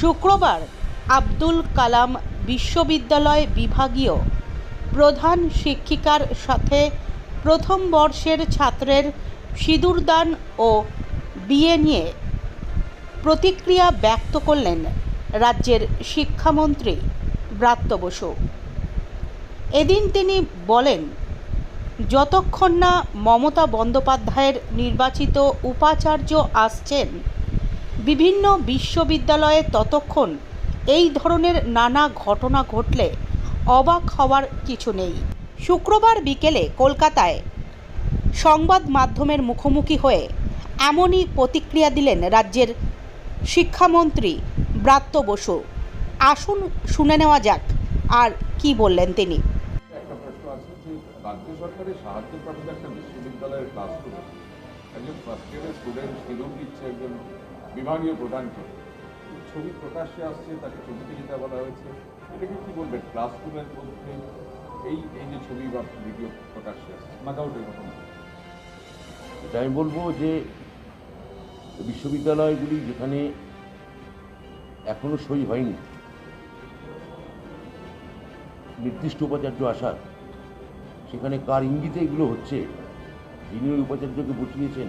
শুক্রবার আব্দুল কালাম বিশ্ববিদ্যালয় বিভাগীয় প্রধান শিক্ষিকার সাথে প্রথম বর্ষের ছাত্রের সিঁদুরদান ও বিয়ে নিয়ে প্রতিক্রিয়া ব্যক্ত করলেন রাজ্যের শিক্ষামন্ত্রী ব্রাত্য বসু। এদিন তিনি বলেন, যতক্ষণ না মমতা বন্দ্যোপাধ্যায়ের নির্বাচিত উপাচার্য আসছেন বিভিন্ন বিশ্ববিদ্যালয়ে ততক্ষণ এই ধরনের নানা ঘটনা ঘটলে অবাক হওয়ার কিছু নেই। শুক্রবার বিকেলে কলকাতায় সংবাদ মাধ্যমের মুখোমুখি হয়ে এমনই প্রতিক্রিয়া দিলেন রাজ্যের শিক্ষামন্ত্রী ব্রাত্য বসু। আসুন শুনে নেওয়া যাক আর কি বললেন তিনি। একজন ফার্স্ট ইয়ারের স্টুডেন্ট একজন বিভাগীয় প্রধানকে। ছবি প্রকাশ্যে আসছে তাকে ছবিতে যেতে বলা হয়েছে। এটাকে কি বলবেন? ক্লাসরুমের মধ্যে এই এই যে ছবি বা ভিডিও প্রকাশ্যে আসছে মাগাউটের ঘটনা এটা আমি বলব যে বিশ্ববিদ্যালয়গুলি যেখানে এখনও সই হয়নি নির্দিষ্ট উপাচার্য আসার সেখানে কার ইঙ্গিতে এগুলো হচ্ছে যিনি ওই উপাচার্যকে বসিয়েছেন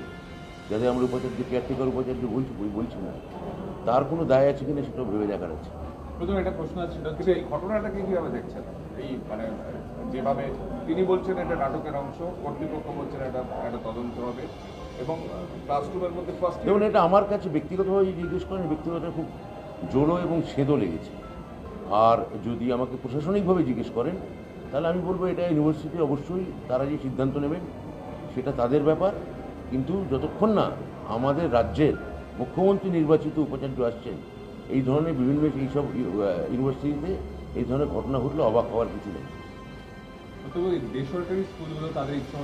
যাতে আমরা উপাচার্য কেয়ারটেকার উপাচার্য বলছি বই বলছি না। তার কোনো দায় আছে কিনা সেটাও ভেবে দেখার আছে। প্রথমে একটা প্রশ্ন আছে সেটা হচ্ছে এই ঘটনাটাকে কীভাবে দেখছেন? এই মানে যেভাবে তিনি বলছেন এটা নাটকের অংশ কর্তৃপক্ষ বলছেন এটা একটা তদন্ত হবে এবং ক্লাসরুমের মধ্যে ফার্স্ট যেমন এটা আমার কাছে ব্যক্তিগতভাবে জিজ্ঞেস করেন ব্যক্তিগত খুব জোরো এবং সেদো লেগেছে। আর যদি আমাকে প্রশাসনিকভাবে জিজ্ঞেস করেন তাহলে আমি বলব এটা ইউনিভার্সিটি অবশ্যই তারা যে সিদ্ধান্ত নেবেন সেটা তাদের ব্যাপার। কিন্তু যতক্ষণ না আমাদের রাজ্যের মুখ্যমন্ত্রী নির্বাচিত উপাচার্য আসছেন এই ধরনের বিভিন্ন এইসব ইউনিভার্সিটিতে এই ধরনের ঘটনা ঘটলে অবাক হওয়ার কিছু নেই। তবে বেসরকারি স্কুলগুলো তাদের ইচ্ছা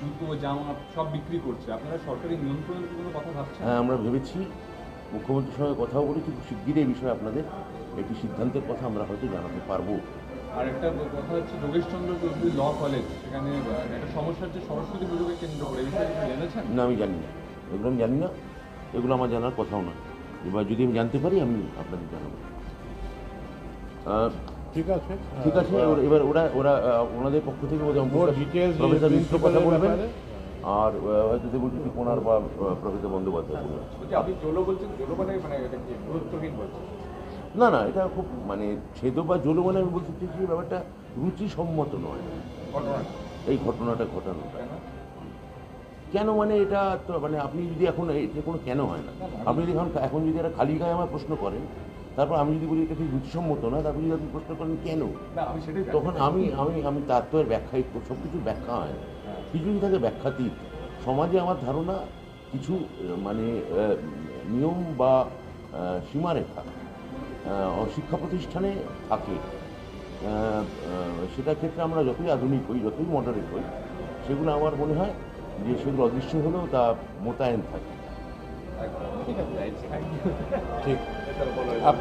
জুতো জামা সব বিক্রি করছে। আপনারা সরকারি নিয়ন্ত্রণের কোনো কথা ভাবছেন? হ্যাঁ আমরা ভেবেছি মুখ্যমন্ত্রীর সঙ্গে কথাও বলেছি কিন্তু শিগগিরই এই বিষয়ে আপনাদের একটি সিদ্ধান্তের কথা আমরা হয়তো জানাতে পারব। আর একটা কথা হচ্ছে যোগেশচন্দ্র চৌধুরী ল কলেজ সেখানে আহ, একটা সমস্যা হচ্ছে সরস্বতী পুজোকে কেন্দ্র করে বিষয়ে কিছু জেনেছেন? না আমি জানি না। এগুলো আমি জানি না। এগুলো আমার জানার কথাও না। এবার যদি আমি জানতে পারি আমি আপনাদের জানাব। ঠিক আছে। ঠিক আছে এবার- ওরা ওরা ওনাদের পক্ষ থেকে প্রফেসর মিশ্র কথা বলবেন। আর হয়তো দেবুল কোনার বা প্রফেসর বন্দ্যোপাধ্যায় আপনি জোলো বলছেন জোলো মানে মানে গুরুত্বহীন বলছেন? না না এটা খুব মানে ছেদ বা জল মানে আমি বলতে চাইছি ব্যাপারটা রুচিসম্মত নয়। এই ঘটনাটা ঘটানোটা। কেন? মানে এটা তো মানে আপনি যদি এখন এটা কোনো কেন হয় না। আপনি যদি এখন এখন যদি একটা খালি গায়ে আমার প্রশ্ন করেন তারপর আমি যদি বলি এটা ঠিক রুচিসম্মত না তারপর যদি আপনি প্রশ্ন করেন কেন। তখন আমি আমি আমি তার তো ব্যাখ্যাই সব কিছু ব্যাখ্যা হয় না। কিছু যদি থাকে ব্যাখ্যাতীত। সমাজে আমার ধারণা কিছু মানে নিয়ম বা সীমারেখা শিক্ষা প্রতিষ্ঠানে থাকে। সেটার ক্ষেত্রে আমরা যতই আধুনিক হই যতই মডারেট হই সেগুলো আমার মনে হয় যে সেগুলো অদৃশ্য হলেও তা মোতায়েন থাকে। ঠিক